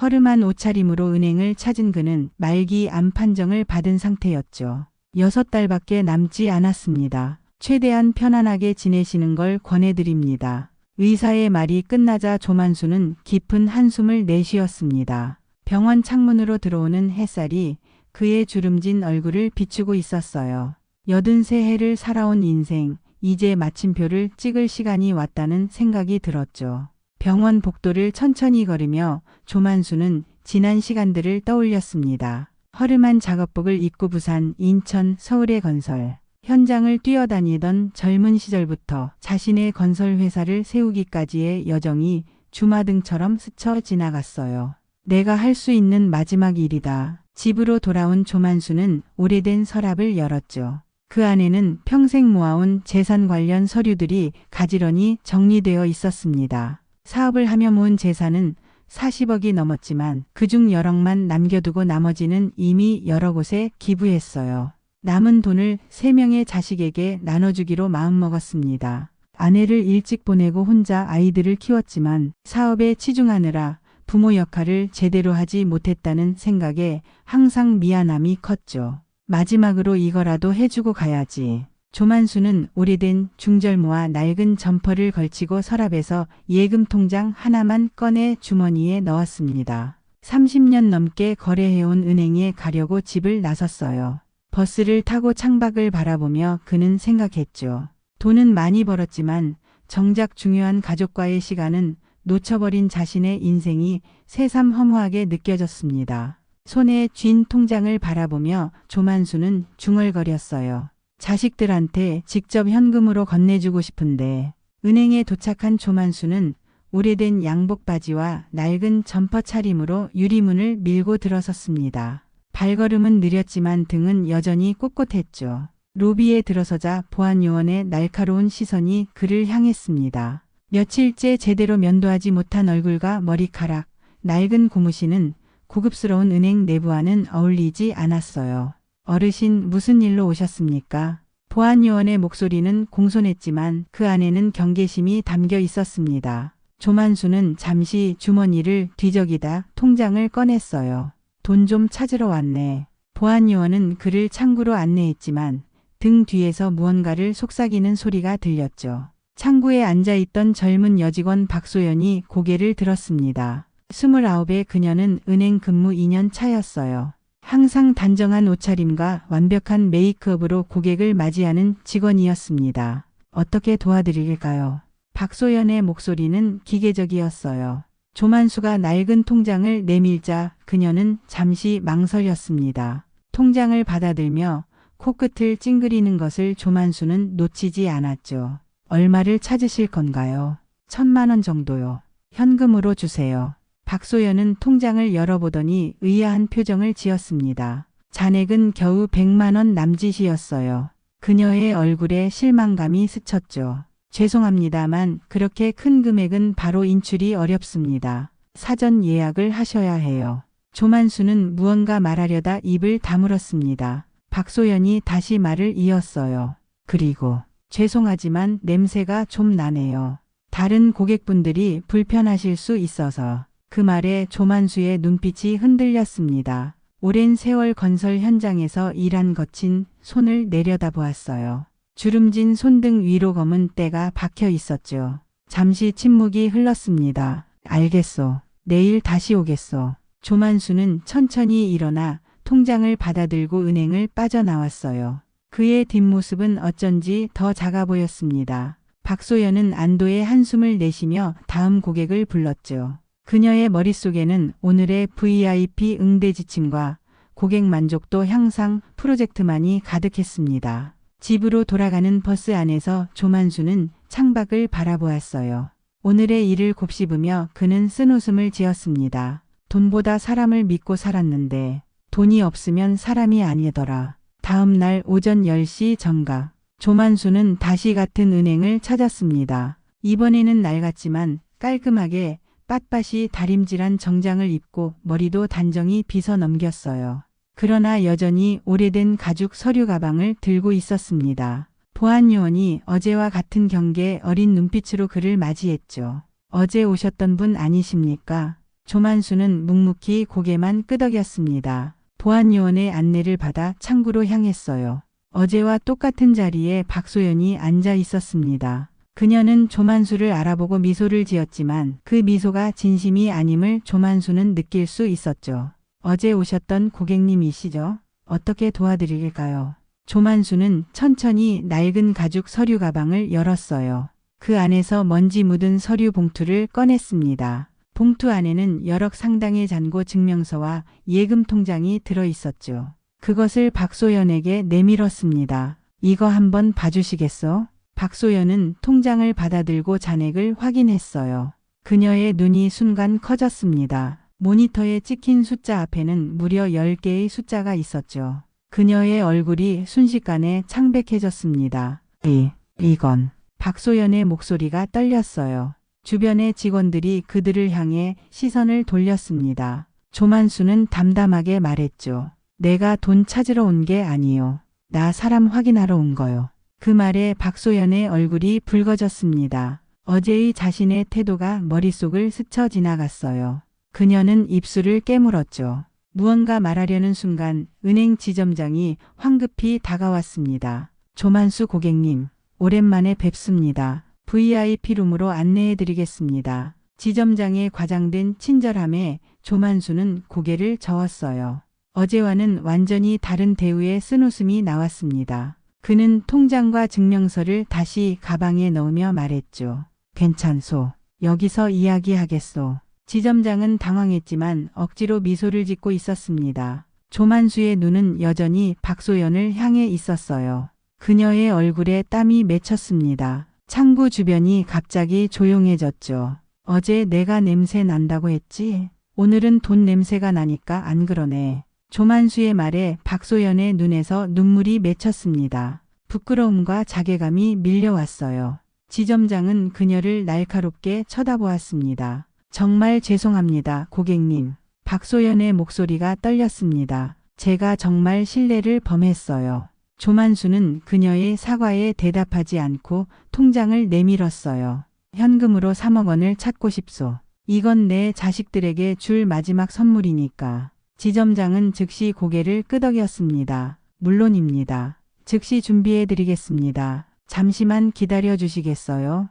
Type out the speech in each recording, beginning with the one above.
허름한 옷차림으로 은행을 찾은 그는 말기 암 판정을 받은 상태였죠. 여섯 달밖에 남지 않았습니다. 최대한 편안하게 지내시는 걸 권해드립니다. 의사의 말이 끝나자 조만수는 깊은 한숨을 내쉬었습니다. 병원 창문으로 들어오는 햇살이 그의 주름진 얼굴을 비추고 있었어요. 여든 세 해를 살아온 인생, 이제 마침표를 찍을 시간이 왔다는 생각이 들었죠. 병원 복도를 천천히 걸으며 조만수는 지난 시간들을 떠올렸습니다. 허름한 작업복을 입고 부산, 인천, 서울의 건설, 현장을 뛰어다니던 젊은 시절부터 자신의 건설 회사를 세우기까지의 여정이 주마등처럼 스쳐 지나갔어요. 내가 할 수 있는 마지막 일이다. 집으로 돌아온 조만수는 오래된 서랍을 열었죠. 그 안에는 평생 모아온 재산 관련 서류들이 가지런히 정리되어 있었습니다. 사업을 하며 모은 재산은 40억이 넘었지만 그중 열억만 남겨두고 나머지는 이미 여러 곳에 기부했어요. 남은 돈을 3명의 자식에게 나눠주기로 마음먹었습니다. 아내를 일찍 보내고 혼자 아이들을 키웠지만 사업에 치중하느라 부모 역할을 제대로 하지 못했다는 생각에 항상 미안함이 컸죠. 마지막으로 이거라도 해주고 가야지. 조만수는 오래된 중절모와 낡은 점퍼를 걸치고 서랍에서 예금 통장 하나만 꺼내 주머니에 넣었습니다. 30년 넘게 거래해온 은행에 가려고 집을 나섰어요. 버스를 타고 창밖을 바라보며 그는 생각했죠. 돈은 많이 벌었지만 정작 중요한 가족과의 시간은 놓쳐버린 자신의 인생이 새삼 허무하게 느껴졌습니다. 손에 쥔 통장을 바라보며 조만수는 중얼거렸어요. 자식들한테 직접 현금으로 건네주고 싶은데 은행에 도착한 조만수는 오래된 양복 바지와 낡은 점퍼 차림으로 유리문을 밀고 들어섰습니다. 발걸음은 느렸지만 등은 여전히 꼿꼿했죠. 로비에 들어서자 보안요원의 날카로운 시선이 그를 향했습니다. 며칠째 제대로 면도하지 못한 얼굴과 머리카락, 낡은 고무신은 고급스러운 은행 내부와는 어울리지 않았어요. 어르신 무슨 일로 오셨습니까? 보안요원의 목소리는 공손했지만 그 안에는 경계심이 담겨 있었습니다. 조만수는 잠시 주머니를 뒤적이다 통장을 꺼냈어요. 돈 좀 찾으러 왔네. 보안요원은 그를 창구로 안내했지만 등 뒤에서 무언가를 속삭이는 소리가 들렸죠. 창구에 앉아있던 젊은 여직원 박소연이 고개를 들었습니다. 29의 그녀는 은행 근무 2년 차였어요. 항상 단정한 옷차림과 완벽한 메이크업으로 고객을 맞이하는 직원이었습니다. 어떻게 도와드릴까요? 박소연의 목소리는 기계적이었어요. 조만수가 낡은 통장을 내밀자 그녀는 잠시 망설였습니다. 통장을 받아들며 코끝을 찡그리는 것을 조만수는 놓치지 않았죠. 얼마를 찾으실 건가요? 천만 원 정도요. 현금으로 주세요. 박소연은 통장을 열어보더니 의아한 표정을 지었습니다. 잔액은 겨우 100만 원 남짓이었어요. 그녀의 얼굴에 실망감이 스쳤죠. 죄송합니다만 그렇게 큰 금액은 바로 인출이 어렵습니다. 사전 예약을 하셔야 해요. 조만수는 무언가 말하려다 입을 다물었습니다. 박소연이 다시 말을 이었어요. 그리고 죄송하지만 냄새가 좀 나네요. 다른 고객분들이 불편하실 수 있어서 그 말에 조만수의 눈빛이 흔들렸습니다. 오랜 세월 건설 현장에서 일한 거친 손을 내려다보았어요. 주름진 손등 위로 검은 때가 박혀 있었죠. 잠시 침묵이 흘렀습니다. 알겠소. 내일 다시 오겠소. 조만수는 천천히 일어나 통장을 받아들고 은행을 빠져나왔어요. 그의 뒷모습은 어쩐지 더 작아 보였습니다. 박소연은 안도의 한숨을 내쉬며 다음 고객을 불렀죠. 그녀의 머릿속에는 오늘의 VIP 응대 지침과 고객 만족도 향상 프로젝트만이 가득했습니다. 집으로 돌아가는 버스 안에서 조만수는 창밖을 바라보았어요. 오늘의 일을 곱씹으며 그는 쓴웃음을 지었습니다. 돈보다 사람을 믿고 살았는데 돈이 없으면 사람이 아니더라. 다음 날 오전 10시 정각 조만수는 다시 같은 은행을 찾았습니다. 이번에는 낡았지만 깔끔하게 빳빳이 다림질한 정장을 입고 머리도 단정히 빗어 넘겼어요. 그러나 여전히 오래된 가죽 서류 가방을 들고 있었습니다. 보안요원이 어제와 같은 경계 어린 눈빛으로 그를 맞이했죠. 어제 오셨던 분 아니십니까? 조만수는 묵묵히 고개만 끄덕였습니다. 보안요원의 안내를 받아 창구로 향했어요. 어제와 똑같은 자리에 박소연이 앉아 있었습니다. 그녀는 조만수를 알아보고 미소를 지었지만 그 미소가 진심이 아님을 조만수는 느낄 수 있었죠. 어제 오셨던 고객님이시죠? 어떻게 도와드릴까요? 조만수는 천천히 낡은 가죽 서류 가방을 열었어요. 그 안에서 먼지 묻은 서류 봉투를 꺼냈습니다. 봉투 안에는 여러 상당의 잔고 증명서와 예금 통장이 들어 있었죠. 그것을 박소연에게 내밀었습니다. 이거 한번 봐주시겠어? 박소연은 통장을 받아들고 잔액을 확인했어요. 그녀의 눈이 순간 커졌습니다. 모니터에 찍힌 숫자 앞에는 무려 10개의 숫자가 있었죠. 그녀의 얼굴이 순식간에 창백해졌습니다. 이, 이건. 박소연의 목소리가 떨렸어요. 주변의 직원들이 그들을 향해 시선을 돌렸습니다. 조만수는 담담하게 말했죠. 내가 돈 찾으러 온 게 아니요. 나 사람 확인하러 온 거요. 그 말에 박소연의 얼굴이 붉어졌습니다. 어제의 자신의 태도가 머릿속을 스쳐 지나갔어요. 그녀는 입술을 깨물었죠. 무언가 말하려는 순간 은행 지점장이 황급히 다가왔습니다. 조만수 고객님, 오랜만에 뵙습니다. VIP룸으로 안내해 드리겠습니다. 지점장의 과장된 친절함에 조만수는 고개를 저었어요. 어제와는 완전히 다른 대우의 쓴웃음이 나왔습니다. 그는 통장과 증명서를 다시 가방에 넣으며 말했죠. 괜찮소. 여기서 이야기하겠소. 지점장은 당황했지만 억지로 미소를 짓고 있었습니다. 조만수의 눈은 여전히 박소연을 향해 있었어요. 그녀의 얼굴에 땀이 맺혔습니다. 창구 주변이 갑자기 조용해졌죠. 어제 내가 냄새 난다고 했지? 오늘은 돈 냄새가 나니까 안 그러네. 조만수의 말에 박소연의 눈에서 눈물이 맺혔습니다. 부끄러움과 자괴감이 밀려왔어요. 지점장은 그녀를 날카롭게 쳐다보았습니다. 정말 죄송합니다, 고객님. 박소연의 목소리가 떨렸습니다. 제가 정말 신뢰를 범했어요. 조만수는 그녀의 사과에 대답하지 않고 통장을 내밀었어요. 현금으로 3억 원을 찾고 싶소. 이건 내 자식들에게 줄 마지막 선물이니까. 지점장은 즉시 고개를 끄덕였습니다. 물론입니다. 즉시 준비해 드리겠습니다. 잠시만 기다려 주시겠어요?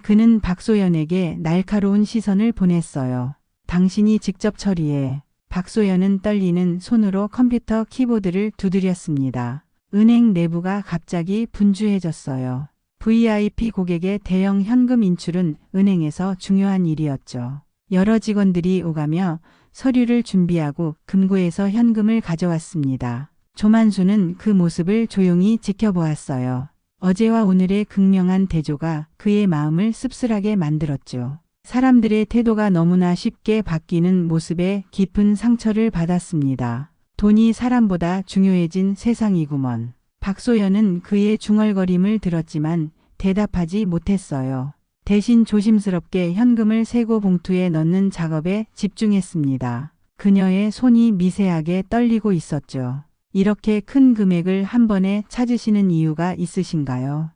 그는 박소연에게 날카로운 시선을 보냈어요. 당신이 직접 처리해. 박소연은 떨리는 손으로 컴퓨터 키보드를 두드렸습니다. 은행 내부가 갑자기 분주해졌어요. VIP 고객의 대형 현금 인출은 은행에서 중요한 일이었죠. 여러 직원들이 오가며 서류를 준비하고 금고에서 현금을 가져왔습니다. 조만수는 그 모습을 조용히 지켜보았어요. 어제와 오늘의 극명한 대조가 그의 마음을 씁쓸하게 만들었죠. 사람들의 태도가 너무나 쉽게 바뀌는 모습에 깊은 상처를 받았습니다. 돈이 사람보다 중요해진 세상이구먼. 박소연은 그의 중얼거림을 들었지만 대답하지 못했어요. 대신 조심스럽게 현금을 세고 봉투에 넣는 작업에 집중했습니다. 그녀의 손이 미세하게 떨리고 있었죠. 이렇게 큰 금액을 한 번에 찾으시는 이유가 있으신가요?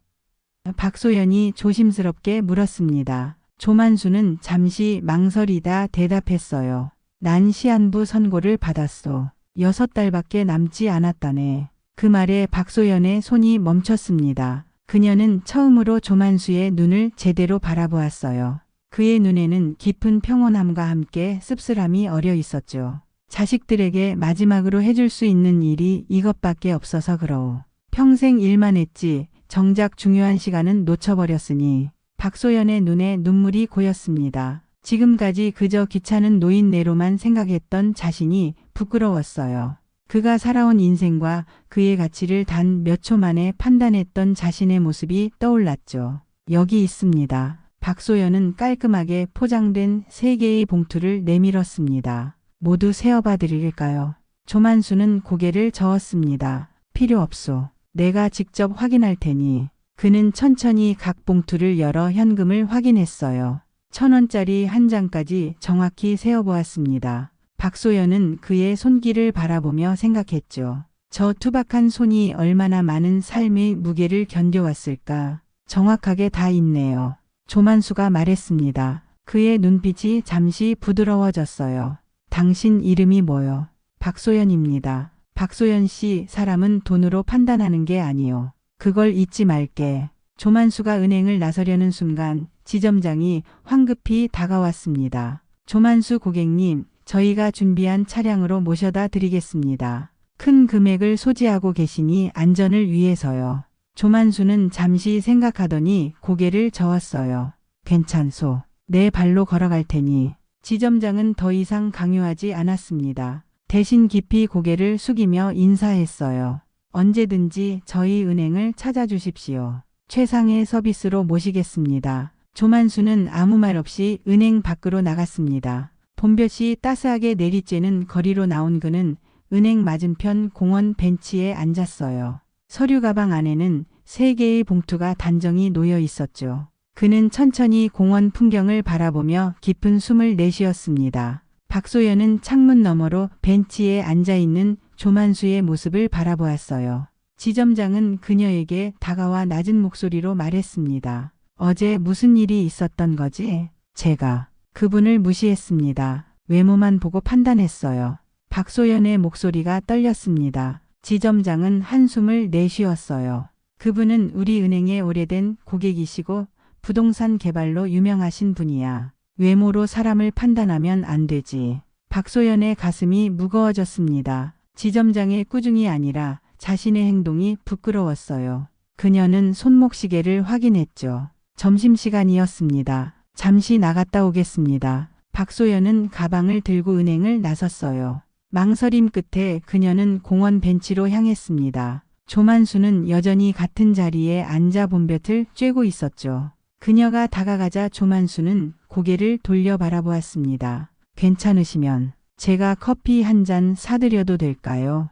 박소연이 조심스럽게 물었습니다. 조만수는 잠시 망설이다 대답했어요. 난 시한부 선고를 받았소. 여섯 달밖에 남지 않았다네. 그 말에 박소연의 손이 멈췄습니다. 그녀는 처음으로 조만수의 눈을 제대로 바라보았어요. 그의 눈에는 깊은 평온함과 함께 씁쓸함이 어려 있었죠. 자식들에게 마지막으로 해줄 수 있는 일이 이것밖에 없어서 그러오. 평생 일만 했지 정작 중요한 시간은 놓쳐버렸으니 박소연의 눈에 눈물이 고였습니다. 지금까지 그저 귀찮은 노인네로만 생각했던 자신이 부끄러웠어요. 그가 살아온 인생과 그의 가치를 단 몇 초 만에 판단했던 자신의 모습이 떠올랐죠. 여기 있습니다. 박소연은 깔끔하게 포장된 세 개의 봉투를 내밀었습니다. 모두 세어봐 드릴까요? 조만수는 고개를 저었습니다. 필요 없소. 내가 직접 확인할 테니. 그는 천천히 각 봉투를 열어 현금을 확인했어요. 천 원짜리 한 장까지 정확히 세어보았습니다. 박소연은 그의 손길을 바라보며 생각했죠. 저 투박한 손이 얼마나 많은 삶의 무게를 견뎌왔을까. 정확하게 다 있네요. 조만수가 말했습니다. 그의 눈빛이 잠시 부드러워졌어요. 당신 이름이 뭐요? 박소연입니다. 박소연 씨, 사람은 돈으로 판단하는 게 아니요. 그걸 잊지 말게. 조만수가 은행을 나서려는 순간 지점장이 황급히 다가왔습니다. 조만수 고객님, 저희가 준비한 차량으로 모셔다 드리겠습니다. 큰 금액을 소지하고 계시니 안전을 위해서요. 조만수는 잠시 생각하더니 고개를 저었어요. 괜찮소. 내 발로 걸어갈 테니. 지점장은 더 이상 강요하지 않았습니다. 대신 깊이 고개를 숙이며 인사했어요. 언제든지 저희 은행을 찾아주십시오. 최상의 서비스로 모시겠습니다. 조만수는 아무 말 없이 은행 밖으로 나갔습니다. 봄볕이 따스하게 내리쬐는 거리로 나온 그는 은행 맞은편 공원 벤치에 앉았어요. 서류 가방 안에는 세 개의 봉투가 단정히 놓여 있었죠. 그는 천천히 공원 풍경을 바라보며 깊은 숨을 내쉬었습니다. 박소연은 창문 너머로 벤치에 앉아 있는 조만수의 모습을 바라보았어요. 지점장은 그녀에게 다가와 낮은 목소리로 말했습니다. 어제 무슨 일이 있었던 거지? 제가 그분을 무시했습니다. 외모만 보고 판단했어요. 박소연의 목소리가 떨렸습니다. 지점장은 한숨을 내쉬었어요. 그분은 우리 은행의 오래된 고객이시고 부동산 개발로 유명하신 분이야. 외모로 사람을 판단하면 안 되지. 박소연의 가슴이 무거워졌습니다. 지점장의 꾸중이 아니라 자신의 행동이 부끄러웠어요. 그녀는 손목시계를 확인했죠. 점심시간이었습니다. 잠시 나갔다 오겠습니다. 박소연은 가방을 들고 은행을 나섰어요. 망설임 끝에 그녀는 공원 벤치로 향했습니다. 조만수는 여전히 같은 자리에 앉아 본볕을 쬐고 있었죠. 그녀가 다가가자 조만수는 고개를 돌려 바라보았습니다. 괜찮으시면 제가 커피 한 잔 사드려도 될까요?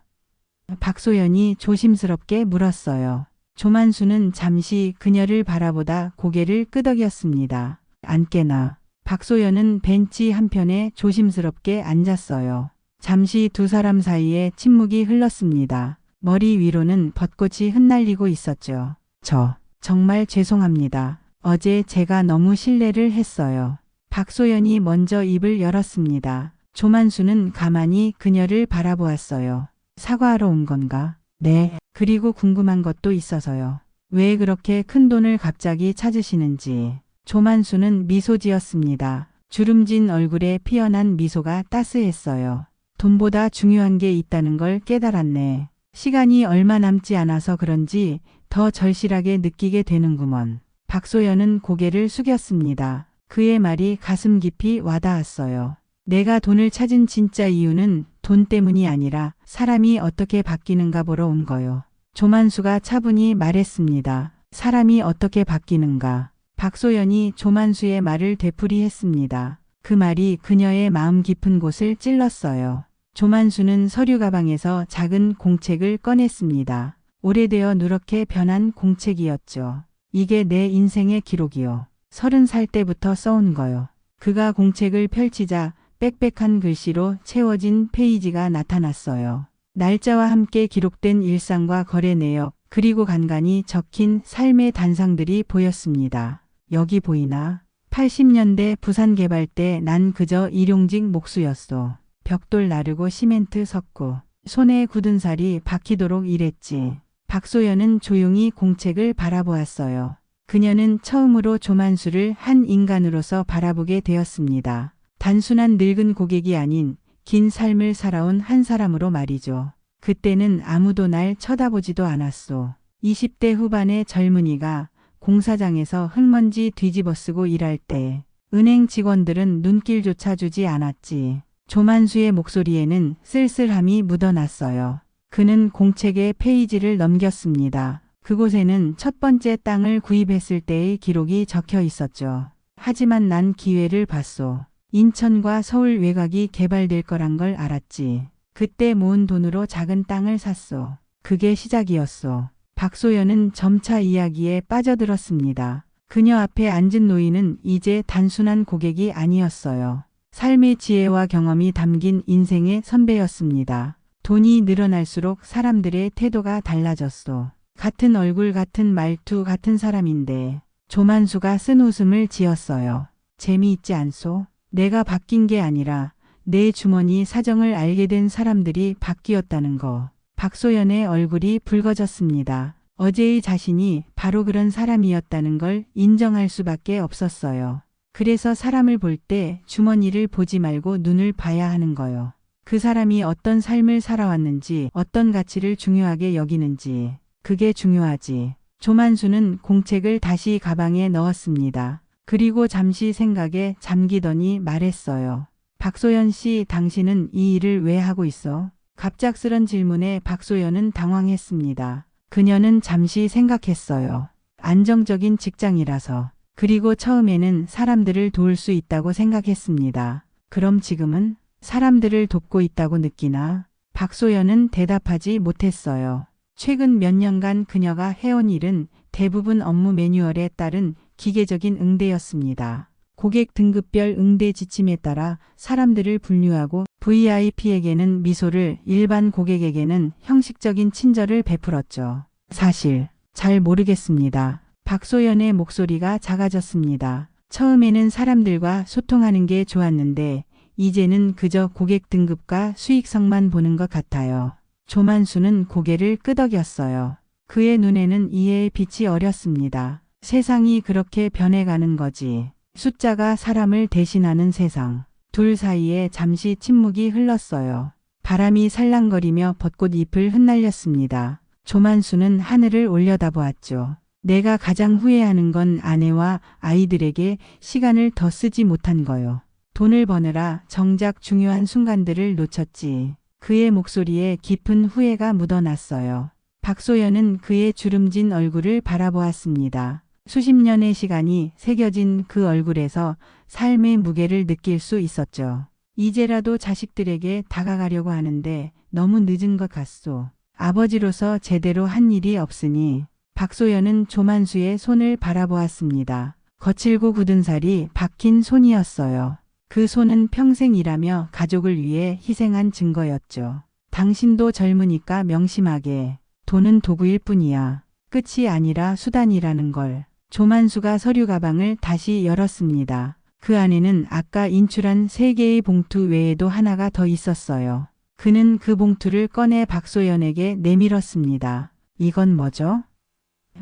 박소연이 조심스럽게 물었어요. 조만수는 잠시 그녀를 바라보다 고개를 끄덕였습니다. 앉게나. 박소연은 벤치 한편에 조심스럽게 앉았어요. 잠시 두 사람 사이에 침묵이 흘렀습니다. 머리 위로는 벚꽃이 흩날리고 있었죠. 저, 정말 죄송합니다. 어제 제가 너무 실례를 했어요. 박소연이 먼저 입을 열었습니다. 조만수는 가만히 그녀를 바라보았어요. 사과하러 온 건가? 네. 그리고 궁금한 것도 있어서요. 왜 그렇게 큰 돈을 갑자기 찾으시는지. 조만수는 미소 지었습니다. 주름진 얼굴에 피어난 미소가 따스했어요. 돈보다 중요한 게 있다는 걸 깨달았네. 시간이 얼마 남지 않아서 그런지 더 절실하게 느끼게 되는구먼. 박소연은 고개를 숙였습니다. 그의 말이 가슴 깊이 와닿았어요. 내가 돈을 찾은 진짜 이유는 돈 때문이 아니라 사람이 어떻게 바뀌는가 보러 온 거요. 조만수가 차분히 말했습니다. 사람이 어떻게 바뀌는가. 박소연이 조만수의 말을 되풀이했습니다. 그 말이 그녀의 마음 깊은 곳을 찔렀어요. 조만수는 서류 가방에서 작은 공책을 꺼냈습니다. 오래되어 누렇게 변한 공책이었죠. 이게 내 인생의 기록이요. 서른 살 때부터 써온 거요. 그가 공책을 펼치자 빽빽한 글씨로 채워진 페이지가 나타났어요. 날짜와 함께 기록된 일상과 거래 내역, 그리고 간간히 적힌 삶의 단상들이 보였습니다. 여기 보이나? 80년대 부산 개발 때 난 그저 일용직 목수였어. 벽돌 나르고 시멘트 섞고 손에 굳은 살이 박히도록 일했지. 박소연은 조용히 공책을 바라보았어요. 그녀는 처음으로 조만수를 한 인간으로서 바라보게 되었습니다. 단순한 늙은 고객이 아닌 긴 삶을 살아온 한 사람으로 말이죠. 그때는 아무도 날 쳐다보지도 않았소. 20대 후반의 젊은이가 공사장에서 흙먼지 뒤집어 쓰고 일할 때 은행 직원들은 눈길조차 주지 않았지. 조만수의 목소리에는 쓸쓸함이 묻어났어요. 그는 공책의 페이지를 넘겼습니다. 그곳에는 첫 번째 땅을 구입했을 때의 기록이 적혀 있었죠. 하지만 난 기회를 봤소. 인천과 서울 외곽이 개발될 거란 걸 알았지. 그때 모은 돈으로 작은 땅을 샀소. 그게 시작이었소. 박소연은 점차 이야기에 빠져들었습니다. 그녀 앞에 앉은 노인은 이제 단순한 고객이 아니었어요. 삶의 지혜와 경험이 담긴 인생의 선배였습니다. 돈이 늘어날수록 사람들의 태도가 달라졌소. 같은 얼굴 같은 말투 같은 사람인데 조만수가 쓴 웃음을 지었어요. 재미있지 않소? 내가 바뀐 게 아니라 내 주머니 사정을 알게 된 사람들이 바뀌었다는 거. 박소연의 얼굴이 붉어졌습니다. 어제의 자신이 바로 그런 사람이었다는 걸 인정할 수밖에 없었어요. 그래서 사람을 볼 때 주머니를 보지 말고 눈을 봐야 하는 거요. 그 사람이 어떤 삶을 살아왔는지, 어떤 가치를 중요하게 여기는지, 그게 중요하지. 조만수는 공책을 다시 가방에 넣었습니다. 그리고 잠시 생각에 잠기더니 말했어요. 박소연 씨, 당신은 이 일을 왜 하고 있어? 갑작스런 질문에 박소연은 당황했습니다. 그녀는 잠시 생각했어요. 안정적인 직장이라서. 그리고 처음에는 사람들을 도울 수 있다고 생각했습니다. 그럼 지금은 사람들을 돕고 있다고 느끼나? 박소연은 대답하지 못했어요. 최근 몇 년간 그녀가 해온 일은 대부분 업무 매뉴얼에 따른 기계적인 응대였습니다. 고객 등급별 응대 지침에 따라 사람들을 분류하고 VIP에게는 미소를, 일반 고객에게는 형식적인 친절을 베풀었죠. 사실 잘 모르겠습니다. 박소연의 목소리가 작아졌습니다. 처음에는 사람들과 소통하는 게 좋았는데 이제는 그저 고객 등급과 수익성만 보는 것 같아요. 조만수는 고개를 끄덕였어요. 그의 눈에는 이해의 빛이 어렸습니다. 세상이 그렇게 변해가는 거지. 숫자가 사람을 대신하는 세상. 둘 사이에 잠시 침묵이 흘렀어요. 바람이 살랑거리며 벚꽃 잎을 흩날렸습니다. 조만수는 하늘을 올려다보았죠. 내가 가장 후회하는 건 아내와 아이들에게 시간을 더 쓰지 못한 거요. 돈을 버느라 정작 중요한 순간들을 놓쳤지. 그의 목소리에 깊은 후회가 묻어났어요. 박소연은 그의 주름진 얼굴을 바라보았습니다. 수십 년의 시간이 새겨진 그 얼굴에서 삶의 무게를 느낄 수 있었죠. 이제라도 자식들에게 다가가려고 하는데 너무 늦은 것 같소. 아버지로서 제대로 한 일이 없으니 박소연은 조만수의 손을 바라보았습니다. 거칠고 굳은 살이 박힌 손이었어요. 그 손은 평생 일하며 가족을 위해 희생한 증거였죠. 당신도 젊으니까 명심하게 돈은 도구일 뿐이야. 끝이 아니라 수단이라는 걸. 조만수가 서류 가방을 다시 열었습니다. 그 안에는 아까 인출한 세 개의 봉투 외에도 하나가 더 있었어요. 그는 그 봉투를 꺼내 박소연에게 내밀었습니다. 이건 뭐죠?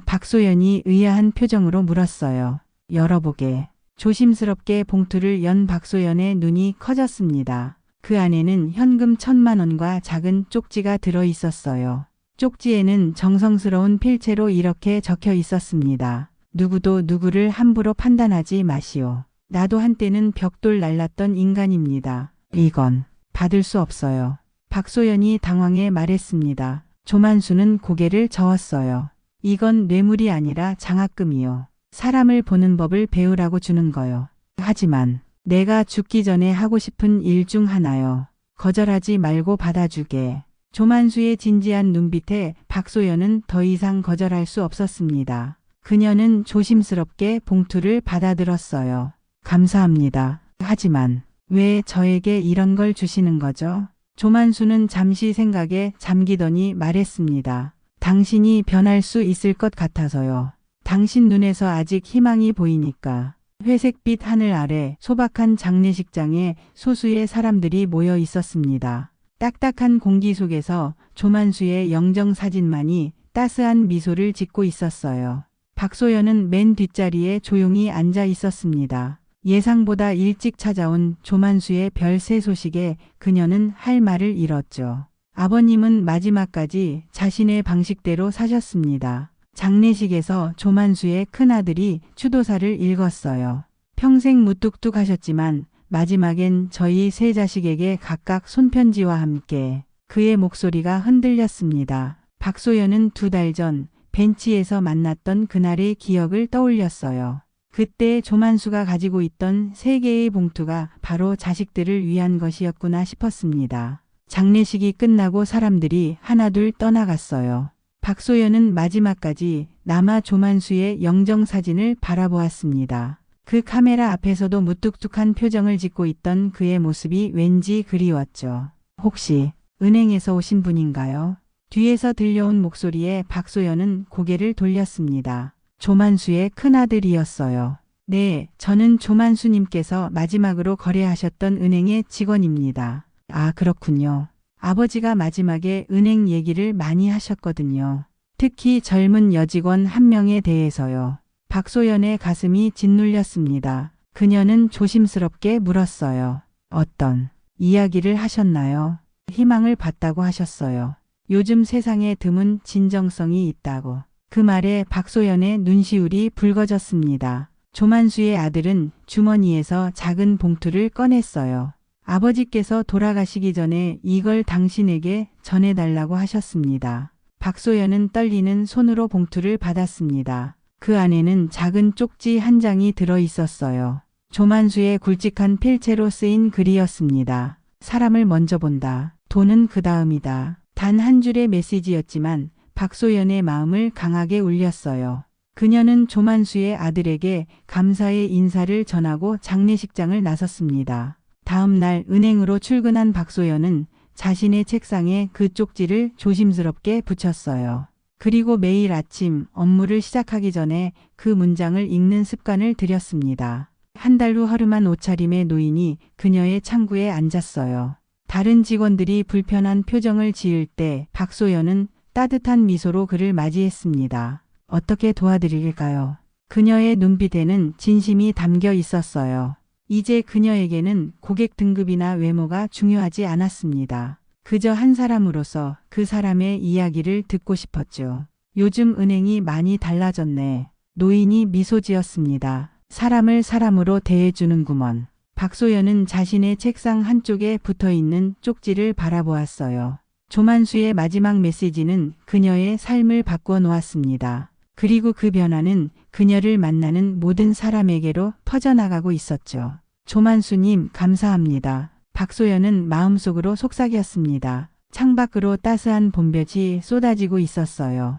박소연이 의아한 표정으로 물었어요. 열어보게. 조심스럽게 봉투를 연 박소연의 눈이 커졌습니다. 그 안에는 현금 천만 원과 작은 쪽지가 들어 있었어요. 쪽지에는 정성스러운 필체로 이렇게 적혀 있었습니다. 누구도 누구를 함부로 판단하지 마시오. 나도 한때는 벽돌 날랐던 인간입니다. 이건 받을 수 없어요. 박소연이 당황해 말했습니다. 조만수는 고개를 저었어요. 이건 뇌물이 아니라 장학금이요. 사람을 보는 법을 배우라고 주는 거요. 하지만 내가 죽기 전에 하고 싶은 일 중 하나요. 거절하지 말고 받아주게. 조만수의 진지한 눈빛에 박소연은 더 이상 거절할 수 없었습니다. 그녀는 조심스럽게 봉투를 받아들었어요. 감사합니다. 하지만 왜 저에게 이런 걸 주시는 거죠? 조만수는 잠시 생각에 잠기더니 말했습니다. 당신이 변할 수 있을 것 같아서요. 당신 눈에서 아직 희망이 보이니까. 회색빛 하늘 아래 소박한 장례식장에 소수의 사람들이 모여 있었습니다. 딱딱한 공기 속에서 조만수의 영정 사진만이 따스한 미소를 짓고 있었어요. 박소연은 맨 뒷자리에 조용히 앉아 있었습니다. 예상보다 일찍 찾아온 조만수의 별세 소식에 그녀는 할 말을 잃었죠. 아버님은 마지막까지 자신의 방식대로 사셨습니다. 장례식에서 조만수의 큰아들이 추도사를 읽었어요. 평생 무뚝뚝 하셨지만 마지막엔 저희 세 자식에게 각각 손편지와 함께 그의 목소리가 흔들렸습니다. 박소연은 두 달 전 벤치에서 만났던 그날의 기억을 떠올렸어요. 그때 조만수가 가지고 있던 세 개의 봉투가 바로 자식들을 위한 것이었구나 싶었습니다. 장례식이 끝나고 사람들이 하나둘 떠나갔어요. 박소연은 마지막까지 남아 조만수의 영정 사진을 바라보았습니다. 그 카메라 앞에서도 무뚝뚝한 표정을 짓고 있던 그의 모습이 왠지 그리웠죠. 혹시 은행에서 오신 분인가요? 뒤에서 들려온 목소리에 박소연은 고개를 돌렸습니다. 조만수의 큰아들이었어요. 네, 저는 조만수님께서 마지막으로 거래하셨던 은행의 직원입니다. 아, 그렇군요. 아버지가 마지막에 은행 얘기를 많이 하셨거든요. 특히 젊은 여직원 한 명에 대해서요. 박소연의 가슴이 짓눌렸습니다. 그녀는 조심스럽게 물었어요. 어떤 이야기를 하셨나요? 희망을 봤다고 하셨어요. 요즘 세상에 드문 진정성이 있다고. 그 말에 박소연의 눈시울이 붉어졌습니다. 조만수의 아들은 주머니에서 작은 봉투를 꺼냈어요. 아버지께서 돌아가시기 전에 이걸 당신에게 전해달라고 하셨습니다. 박소연은 떨리는 손으로 봉투를 받았습니다. 그 안에는 작은 쪽지 한 장이 들어 있었어요. 조만수의 굵직한 필체로 쓰인 글이었습니다. 사람을 먼저 본다. 돈은 그 다음이다. 단 한 줄의 메시지였지만 박소연의 마음을 강하게 울렸어요. 그녀는 조만수의 아들에게 감사의 인사를 전하고 장례식장을 나섰습니다. 다음 날 은행으로 출근한 박소연은 자신의 책상에 그 쪽지를 조심스럽게 붙였어요. 그리고 매일 아침 업무를 시작하기 전에 그 문장을 읽는 습관을 들였습니다. 한 달 후 허름한 옷차림의 노인이 그녀의 창구에 앉았어요. 다른 직원들이 불편한 표정을 지을 때 박소연은 따뜻한 미소로 그를 맞이했습니다. 어떻게 도와드릴까요? 그녀의 눈빛에는 진심이 담겨 있었어요. 이제 그녀에게는 고객 등급이나 외모가 중요하지 않았습니다. 그저 한 사람으로서 그 사람의 이야기를 듣고 싶었죠. 요즘 은행이 많이 달라졌네. 노인이 미소 지었습니다. 사람을 사람으로 대해주는구먼. 박소연은 자신의 책상 한쪽에 붙어 있는 쪽지를 바라보았어요. 조만수의 마지막 메시지는 그녀의 삶을 바꿔 놓았습니다. 그리고 그 변화는 그녀를 만나는 모든 사람에게로 퍼져나가고 있었죠. 조만수님, 감사합니다. 박소연은 마음속으로 속삭였습니다. 창밖으로 따스한 봄볕이 쏟아지고 있었어요.